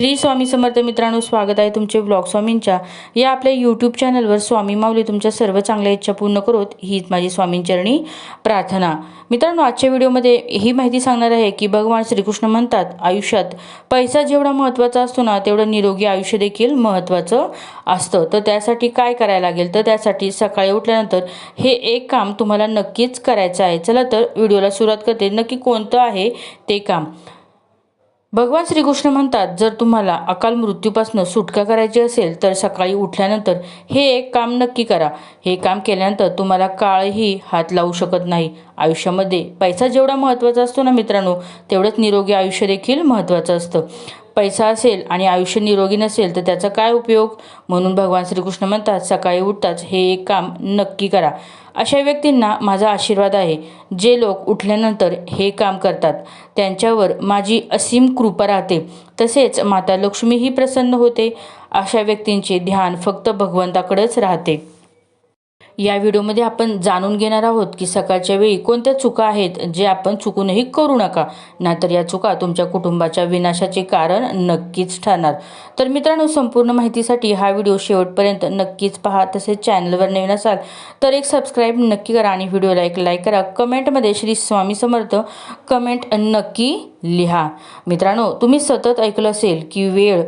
श्री स्वामी समर्थ मित्रांनो स्वागत आहे तुमचे ब्लॉग स्वामींच्या. या आपल्या यूट्यूब चॅनलवर स्वामी माऊली तुमच्या सर्व चांगल्या इच्छा पूर्ण करोत हीच माझी स्वामींचरणी प्रार्थना. मित्रांनो आजच्या व्हिडिओमध्ये ही माहिती सांगणार आहे की भगवान श्रीकृष्ण म्हणतात आयुष्यात पैसा जेवढा महत्त्वाचा असतो ना तेवढं निरोगी आयुष्य देखील महत्त्वाचं असतं. तर त्यासाठी काय करायला लागेल? तर त्यासाठी सकाळी उठल्यानंतर हे एक काम तुम्हाला नक्कीच करायचं आहे. चला तर व्हिडिओला सुरुवात करते. नक्की कोणतं आहे ते काम? भगवान श्रीकृष्ण म्हणतात जर तुम्हाला अकाल मृत्यूपासून सुटका करायची असेल तर सकाळी उठल्यानंतर हे एक काम नक्की करा. हे काम केल्यानंतर तुम्हाला काळही हात लावू शकत नाही. आयुष्यामध्ये पैसा जेवढा महत्त्वाचा असतो ना मित्रांनो तेवढंच निरोगी आयुष्य देखील महत्त्वाचं असतं. पैसा असेल आणि आयुष्य निरोगी नसेल तर त्याचा काय उपयोग? म्हणून भगवान श्रीकृष्ण म्हणतात सकाळी उठताच हे एक काम नक्की करा. अशा व्यक्तींना माझा आशीर्वाद आहे. जे लोक उठल्यानंतर हे काम करतात त्यांच्यावर माझी असीम कृपा राहते. तसेच माता लक्ष्मीही प्रसन्न होते. अशा व्यक्तींचे ध्यान फक्त भगवंताकडेच राहते. या व्हिडिओमध्ये आपण जाणून घेणार आहोत की सकाळच्या वेळी कोणत्या चुका आहेत जे आपण चुकूनही करू नका. नाहीतर या चुका तुमच्या कुटुंबाच्या विनाशाचे कारण नक्कीच ठरणार. तर मित्रांनो संपूर्ण माहितीसाठी हा व्हिडिओ शेवटपर्यंत नक्कीच पहा. तसेच चॅनलवर नवीन असाल तर एक सबस्क्राईब नक्की करा आणि व्हिडिओला एक लाईक करा. कमेंटमध्ये श्री स्वामी समर्थ कमेंट नक्की लिहा. मित्रांनो तुम्ही सतत ऐकलं असेल की वेळ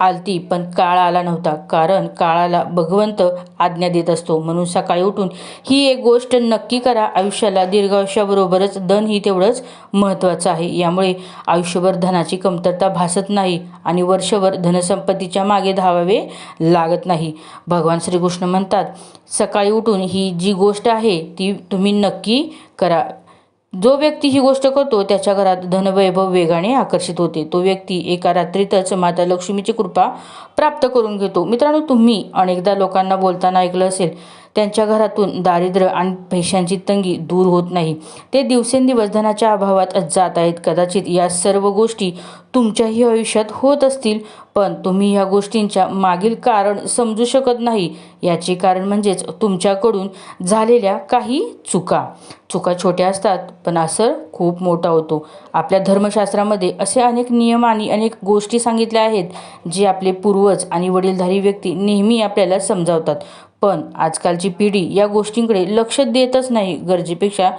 आलती पण काळ आला नव्हता. कारण काळाला भगवंत आज्ञा देत असतो. म्हणून सकाळी उठून ही एक गोष्ट नक्की करा. आयुष्याला दीर्घायुष्याबरोबरच धन ही तेवढंच महत्त्वाचं आहे. यामुळे आयुष्यभर धनाची कमतरता भासत नाही आणि वर्षभर धनसंपत्तीच्या मागे धावावे लागत नाही. भगवान श्रीकृष्ण म्हणतात सकाळी उठून ही जी गोष्ट आहे ती तुम्ही नक्की करा. जो व्यक्ती ही गोष्ट करतो त्याच्या घरात धनवैभव वेगाने आकर्षित होते. तो व्यक्ती एका रात्रीतच माता लक्ष्मीची कृपा प्राप्त करून घेतो. मित्रांनो तुम्ही अनेकदा लोकांना बोलताना ऐकलं असेल त्यांच्या घरातून दारिद्र्य आणि पैशांची तंगी दूर होत नाही. ते दिवसेंदिवस धनाच्या अभावात जात आहेत. कदाचित या सर्व गोष्टी तुमच्याही आयुष्यात होत असतील पण तुम्ही ह्या गोष्टींच्या मागील कारण समजू शकत नाही. याचे कारण म्हणजेच तुमच्याकडून झालेल्या काही चुका. चुका छोट्या असतात पण असर खूप मोठा होतो. आपल्या धर्मशास्त्रामध्ये असे अनेक नियम आणि अनेक गोष्टी सांगितल्या आहेत जे आपले पूर्वज आणि वडीलधारी व्यक्ती नेहमी आपल्याला समजावतात. पण आजकालची पिढी या गोष्टींकडे लक्ष देतच नाही. गरजेपेक्षा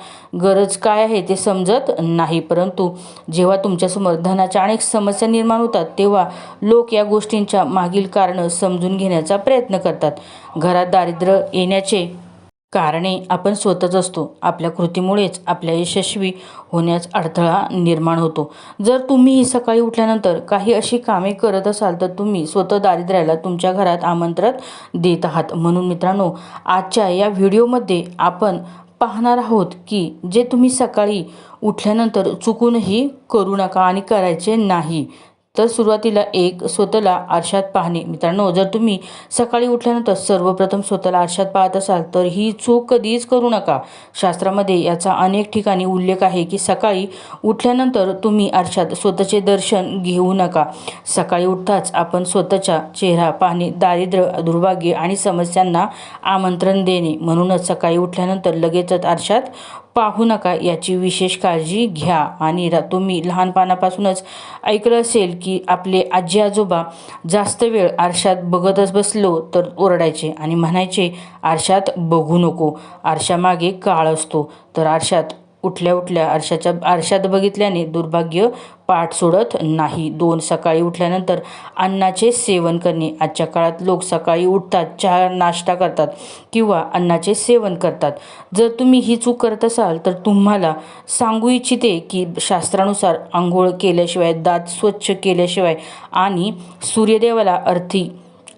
गरज काय आहे ते समजत नाही. परंतु जेव्हा तुमच्यासमोर धनाच्या अनेक समस्या निर्माण होतात तेव्हा लोक या गोष्टींच्या मागील कारणं समजून घेण्याचा प्रयत्न करतात. घरात दारिद्र्य येण्याचे कारणे आपण स्वतःच असतो. आपल्या कृतीमुळेच आपल्या यशस्वी होण्यास अडथळा निर्माण होतो. जर तुम्ही ही सकाळी उठल्यानंतर काही अशी कामे करत असाल तर तुम्ही स्वतः दारिद्र्याला तुमच्या घरात आमंत्रण देत आहात. म्हणून मित्रांनो आजच्या या व्हिडिओमध्ये आपण पाहणार आहोत की जे तुम्ही सकाळी उठल्यानंतर चुकूनही करू नका आणि करायचे नाही. तर सुरुवातीला एक स्वतःला आरशात पाहणे. मित्रांनो जर तुम्ही सकाळी उठल्यानंतर सर्वप्रथम स्वतःला आरशात पाहत असाल तर ही चूक कधीच करू नका. शास्त्रामध्ये याचा अनेक ठिकाणी उल्लेख आहे की सकाळी उठल्यानंतर तुम्ही आरशात स्वतःचे दर्शन घेऊ नका. सकाळी उठताच आपण स्वतःचा चेहरा पाहणे दारिद्र्य दुर्भाग्य आणि समस्यांना आमंत्रण देणे. म्हणूनच सकाळी उठल्यानंतर लगेचच आरशात पाहू नका याची विशेष काळजी घ्या. आणि तुम्ही लहानपणापासूनच ऐकलं असेल की आपले आजी आजोबा जास्त वेळ आरशात बघतच बसलो तर ओरडायचे आणि म्हणायचे आरशात बघू नको. आरशामागे काळ असतो. तर आरशात उठल्या उठल्या आरशाच्या आरशात बघितल्याने दुर्भाग्य पाठ सोडत नाही. दोन सकाळी उठल्यानंतर अन्नाचे सेवन करणे. आजच्या काळात लोक सकाळी उठतात चहा नाश्ता करतात किंवा अन्नाचे सेवन करतात. जर तुम्ही ही चूक करत असाल तर तुम्हाला सांगू इच्छिते की शास्त्रानुसार आंघोळ केल्याशिवाय दात स्वच्छ केल्याशिवाय आणि सूर्यदेवाला अर्थी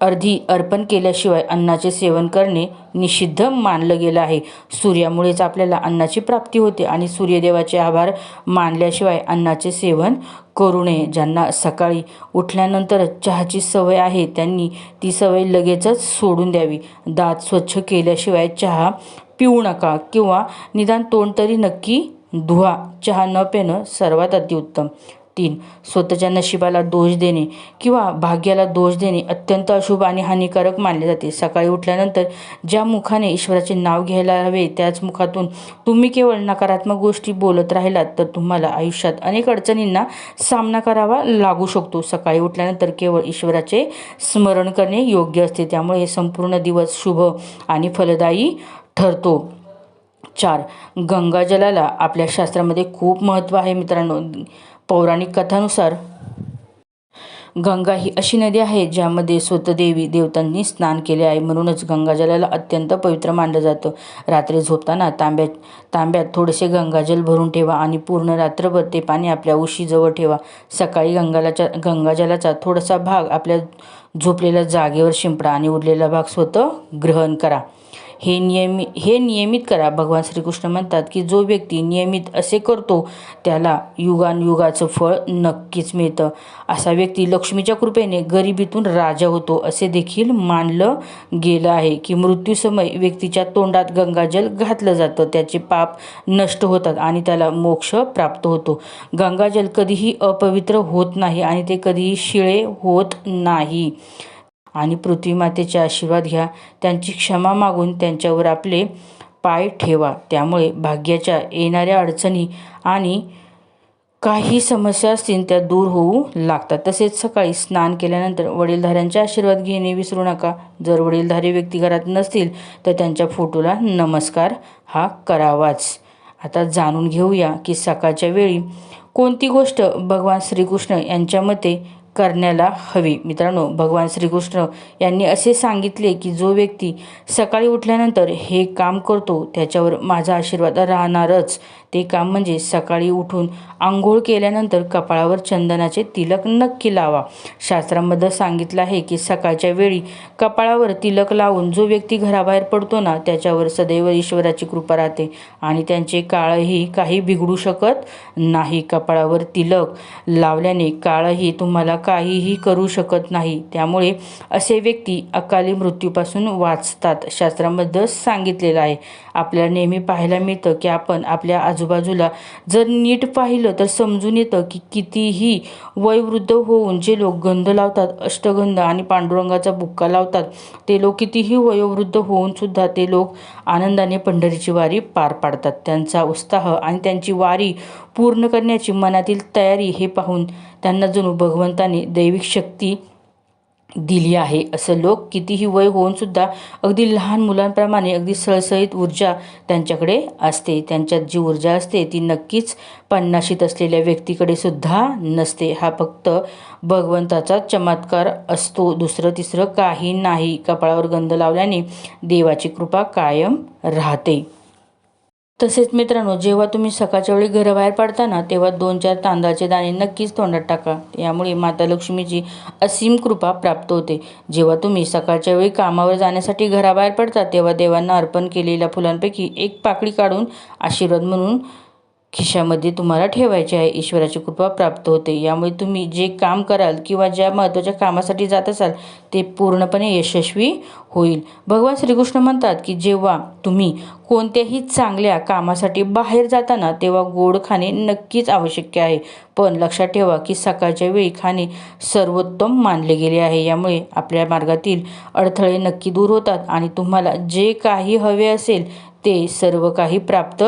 अर्धी अर्पण केल्याशिवाय अन्नाचे सेवन करणे निषिद्ध मानलं गेलं आहे. सूर्यामुळेच आपल्याला अन्नाची प्राप्ती होते आणि सूर्यदेवाचे आभार मानल्याशिवाय अन्नाचे सेवन करू नये. ज्यांना सकाळी उठल्यानंतरच चहाची सवय आहे त्यांनी ती सवय लगेचच सोडून द्यावी. दात स्वच्छ केल्याशिवाय चहा पिऊ नका किंवा निदान तोंड तरी नक्की धुवा. चहा न पिणं सर्वात अतिउत्तम. तीन. स्वतःच्या नशिबाला दोष देणे किंवा भाग्याला दोष देणे अत्यंत अशुभ आणि हानिकारक मानले जाते. सकाळी उठल्यानंतर ज्या मुखाने ईश्वराचे नाव घ्यायला हवे त्याच मुखातून तुम्ही केवळ नकारात्मक गोष्टी बोलत राहिलात तर तुम्हाला आयुष्यात अनेक अडचणींना सामना करावा लागू शकतो. सकाळी उठल्यानंतर केवळ ईश्वराचे स्मरण करणे योग्य असते. त्यामुळे हे संपूर्ण दिवस शुभ आणि फलदायी ठरतो. चार. गंगाजलाला आपल्या शास्त्रामध्ये खूप महत्त्व आहे मित्रांनो. पौराणिक कथानुसार. गंगा ही अशी नदी आहे ज्यामध्ये स्वतः देवी देवतांनी स्नान केले आहे. म्हणूनच गंगाजलाला अत्यंत पवित्र मानलं जातं. रात्री झोपताना तांब्यात तांब्यात थोडेसे गंगाजल भरून ठेवा आणि पूर्ण रात्रभर ते पाणी आपल्या उशीजवळ ठेवा. सकाळी गंगालाच्या गंगाजलाचा थोडासा भाग आपल्या झोपलेल्या जागेवर शिंपडा आणि उरलेला भाग स्वतः ग्रहण करा. हे नियमित हे नियमित करा. भगवान श्रीकृष्ण म्हणतात की जो व्यक्ती नियमित असे करतो त्याला युगानयुगाचं फळ नक्कीच मिळतं. असा व्यक्ती लक्ष्मीच्या कृपेने गरिबीतून राजा होतो असे देखील मानलं गेलं आहे की मृत्यूसमय व्यक्तीच्या तोंडात गंगाजल घातलं जातं. त्याचे पाप नष्ट होतात आणि त्याला मोक्ष प्राप्त होतो. गंगाजल कधीही अपवित्र होत नाही आणि ते कधीही शिळे होत नाही. आणि पृथ्वीमातेचे आशीर्वाद घ्या. त्यांची क्षमा मागून त्यांच्यावर आपले पाय ठेवा. त्यामुळे भाग्याच्या येणाऱ्या अडचणी आणि काही समस्या असतील त्या दूर होऊ लागतात. तसेच सकाळी स्नान केल्यानंतर वडीलधाऱ्यांचे आशीर्वाद घेणे विसरू नका. जर वडीलधारी व्यक्ती घरात नसतील तर त्यांच्या फोटोला नमस्कार हा करावाच. आता जाणून घेऊया की सकाळच्या वेळी कोणती गोष्ट भगवान श्रीकृष्ण यांच्या मते करण्याला हवी. मित्रांनो भगवान श्रीकृष्ण यांनी असे सांगितले की जो व्यक्ती सकाळी उठल्यानंतर हे काम करतो त्याच्यावर माझा आशीर्वाद राहणारच. ते काम म्हणजे सकाळी उठून आंघोळ केल्यानंतर कपाळावर चंदनाचे तिलक नक्की लावा. शास्त्रामध्ये सांगितलं आहे की सकाळच्या वेळी कपाळावर तिलक लावून जो व्यक्ती घराबाहेर पडतो ना त्याच्यावर सदैव ईश्वराची कृपा राहते आणि त्यांचे काळही काही बिघडू शकत नाही. कपाळावर तिलक लावल्याने काळही तुम्हाला काहीही करू शकत नाही. त्यामुळे असे व्यक्ती अकाली मृत्यूपासून वाचतात शास्त्रामध्ये सांगितलेलं आहे. आपल्याला नेहमी पाहायला मिळतं की आपण आपल्या आजूबाजूला जर नीट पाहिलं तर समजून येतं की कितीही वयवृद्ध होऊन जे लोक गंध लावतात अष्टगंध आणि पांडुरंगाचा बुक्का लावतात ते लोक कितीही वयोवृद्ध होऊन सुद्धा ते लोक आनंदाने पंढरीची वारी पार पाडतात. त्यांचा उत्साह आणि त्यांची वारी पूर्ण करण्याची मनातील तयारी हे पाहून त्यांना जणू भगवंताने दैविक शक्ती दिली आहे. असं लोक कितीही वय होऊन सुद्धा अगदी लहान मुलांप्रमाणे अगदी सळसळीत ऊर्जा त्यांच्याकडे असते. त्यांच्यात जी ऊर्जा असते ती नक्कीच पन्नाशीत असलेल्या व्यक्तीकडे सुद्धा नसते. हा फक्त भगवंताचा चमत्कार असतो. दुसरं तिसरं काही नाही. कपाळावर गंध लावल्याने देवाची कृपा कायम राहते. तसेच मित्रांनो जेव्हा तुम्ही सकाळच्या वेळी घराबाहेर पडताना तेव्हा दोन चार तांदळाचे दाणे नक्कीच तोंडात टाका. यामुळे माता लक्ष्मीची असीम कृपा प्राप्त होते. जेव्हा तुम्ही सकाळच्या वेळी कामावर जाण्यासाठी घराबाहेर पडता तेव्हा देवांना अर्पण केलेल्या फुलांपैकी एक पाकळी काढून आशीर्वाद म्हणून खिशामध्ये तुम्हाला ठेवायचे आहे. ईश्वराची कृपा प्राप्त होते. यामुळे तुम्ही जे काम कराल किंवा ज्या महत्त्वाच्या कामासाठी जात असाल ते पूर्णपणे यशस्वी होईल. भगवान श्रीकृष्ण म्हणतात की जेव्हा तुम्ही कोणत्याही चांगल्या कामासाठी बाहेर जाताना तेव्हा गोड खाणे नक्कीच आवश्यक आहे. पण लक्षात ठेवा की सकाळच्या वेळी खाणे सर्वोत्तम मानले गेले आहे. यामुळे आपल्या मार्गातील अडथळे नक्की दूर होतात आणि तुम्हाला जे काही हवे असेल ते सर्व काही प्राप्त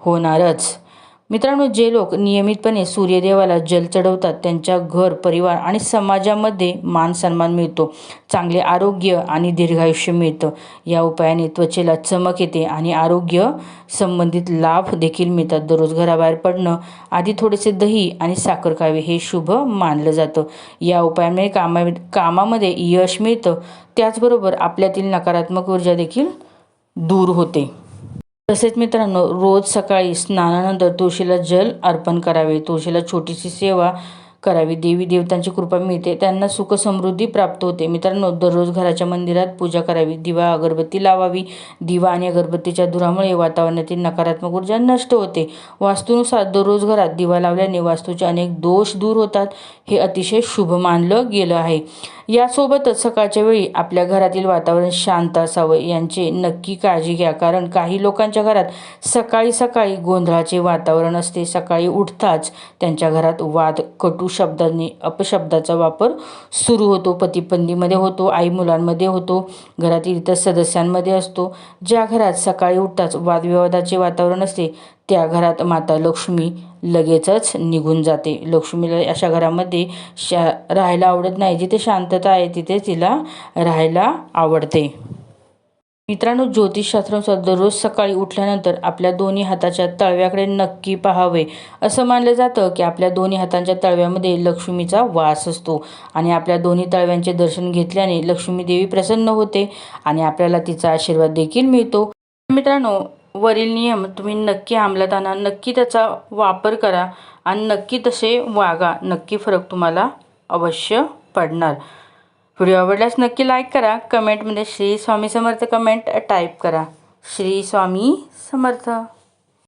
होणारच. मित्रांनो जे लोक नियमितपणे सूर्यदेवाला जल चढवतात त्यांच्या घर परिवार आणि समाजामध्ये मान सन्मान मिळतो चांगले आरोग्य आणि दीर्घायुष्य मिळतं. या उपायाने त्वचेला चमक येते आणि आरोग्य संबंधित लाभ देखील मिळतात. दररोज घराबाहेर पडणं आधी थोडेसे दही आणि साखर खावे हे शुभ मानलं जातं. या उपायामुळे कामा कामामध्ये यश मिळतं. त्याचबरोबर आपल्यातील नकारात्मक ऊर्जा देखील दूर होते. तसेच मित्रांनो रोज सकाळी स्नानानंतर तुळशीला जल अर्पण करावे. तुळशीला छोटीशी सेवा करावी. देवी देवतांची कृपा मिळते. त्यांना सुख समृद्धी प्राप्त होते. मित्रांनो दररोज घराच्या मंदिरात पूजा करावी. दिवा अगरबत्ती लावावी. दिवा आणि अगरबत्तीच्या धुरामुळे वातावरणातील नकारात्मक ऊर्जा नष्ट होते. वास्तूनुसार दररोज घरात दिवा लावल्याने वास्तूचे अनेक दोष दूर होतात. हे अतिशय शुभ मानलं गेलं आहे. यासोबतच सकाळच्या वेळी आपल्या घरातील वातावरण शांत असावं यांची नक्की काळजी घ्या. कारण काही लोकांच्या घरात सकाळी सकाळी गोंधळाचे वातावरण असते. सकाळी उठताच त्यांच्या घरात वाद कटू शब्दांनी अपशब्दाचा वापर सुरू होतो. पतीपंदीमध्ये होतो आई मुलांमध्ये होतो घरातील इतर सदस्यांमध्ये असतो. ज्या घरात सकाळी उठताच वादविवादाचे वातावरण असते त्या घरात माता लक्ष्मी लगेचच निघून जाते. लक्ष्मीला अशा घरामध्ये शा राहायला आवडत नाही. जिथे शांतता आहे तिथे तिला राहायला आवडते. मित्रांनो ज्योतिषशास्त्रानुसार दररोज सकाळी उठल्यानंतर आपल्या दोन्ही हाताच्या तळव्याकडे नक्की पाहावे. असं मानलं जातं की आपल्या दोन्ही हातांच्या तळव्यामध्ये लक्ष्मीचा वास असतो आणि आपल्या दोन्ही तळव्यांचे दर्शन घेतल्याने लक्ष्मी देवी प्रसन्न होते आणि आपल्याला तिचा आशीर्वाद देखील मिळतो. मित्रांनो वरील नियम तुम्ही नक्की अंमलात आणा नक्की त्याचा वापर करा आणि नक्की तसे वागा. नक्की फरक तुम्हाला अवश्य पडणार. व्हिडिओ आवडल्यास नक्की लाईक करा. कमेंटमध्ये श्री स्वामी समर्थ कमेंट टाईप करा. श्री स्वामी समर्थ.